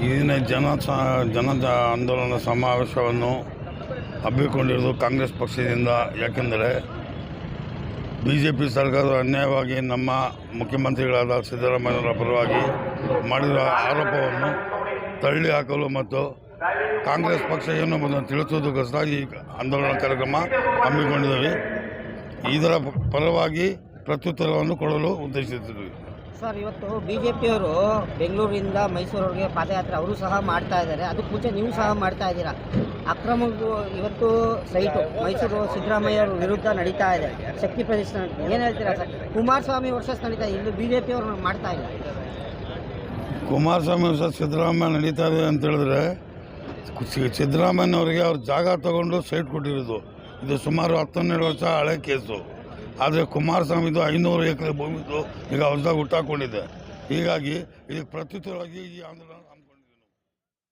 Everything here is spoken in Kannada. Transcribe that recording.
ಸರ್ ಈ ದಿನ ಜನ ಜನದ ಆಂದೋಲನ ಸಮಾವೇಶವನ್ನು ಹಬ್ಬಿಕೊಂಡಿರೋದು ಕಾಂಗ್ರೆಸ್ ಪಕ್ಷದಿಂದ. ಯಾಕೆಂದರೆ ಬಿ ಜೆ ಪಿ ಸರ್ಕಾರವು ಅನ್ಯಾಯವಾಗಿ ನಮ್ಮ ಮುಖ್ಯಮಂತ್ರಿಗಳಾದ ಸಿದ್ದರಾಮಯ್ಯನವರ ಪರವಾಗಿ ಮಾಡಿರುವ ಆರೋಪವನ್ನು ತಳ್ಳಿ ಹಾಕಲು ಮತ್ತು ಕಾಂಗ್ರೆಸ್ ಪಕ್ಷ ಏನು ಬಂದು ತಿಳಿಸುವುದಕ್ಕೋಸ್ಕರ ಈ ಆಂದೋಲನ ಕಾರ್ಯಕ್ರಮ ಹಮ್ಮಿಕೊಂಡಿದ್ದೇವೆ. ಇದರ ಪರವಾಗಿ ಪ್ರತ್ಯುತ್ತರವನ್ನು ಕೊಡಲು ಉದ್ದೇಶಿಸಿದ್ವಿ ಸರ್, ಇವತ್ತು ಬಿ ಜೆ ಪಿಯವರು ಬೆಂಗಳೂರಿಂದ ಮೈಸೂರವ್ರಿಗೆ ಪಾದಯಾತ್ರೆ ಅವರು ಸಹ ಮಾಡ್ತಾ ಇದ್ದಾರೆ. ಅದಕ್ಕೆ ಮುಂಚೆ ನೀವು ಸಹ ಮಾಡ್ತಾ ಇದ್ದೀರಾ? ಅಕ್ರಮ ಇವತ್ತು ಸೈಟು. ಮೈಸೂರು ಸಿದ್ದರಾಮಯ್ಯ ಅವರ ವಿರುದ್ಧ ನಡೀತಾ ಇದೆ. ಶಕ್ತಿ ಪ್ರದರ್ಶನ. ಏನು ಹೇಳ್ತೀರಾ ಸರ್? ಕುಮಾರಸ್ವಾಮಿ ವರ್ಷಸ್ ನಡೀತಾ ಇದೆ. ಇನ್ನು ಬಿ ಜೆ ಪಿಯವರು ಮಾಡ್ತಾ ಇಲ್ಲ. ಕುಮಾರಸ್ವಾಮಿ ವರ್ಷ ಸಿದ್ದರಾಮಯ್ಯ ನಡೀತಾ ಇದೆ ಅಂತ ಹೇಳಿದ್ರೆ ಸಿದ್ದರಾಮಯ್ಯನವರಿಗೆ ಅವ್ರ ಜಾಗ ತಗೊಂಡು ಸೈಟ್ ಕೊಟ್ಟಿರೋದು. ಇದು ಸುಮಾರು ಹತ್ತನ್ನೆರಡು ವರ್ಷ ಹಳೆ ಕೇಸು. ಆದರೆ ಕುಮಾರಸ್ವಾಮಿದು ಐನೂರು ಎಕರೆ ಭೂಮಿದು ಈಗ ಹೊಸದಾಗಿ ಹುಟ್ಟಾಕೊಂಡಿದೆ. ಹೀಗಾಗಿ ಇದಕ್ಕೆ ಪ್ರತ್ಯುತ್ತರವಾಗಿ ಈ ಆಂದೋಲನ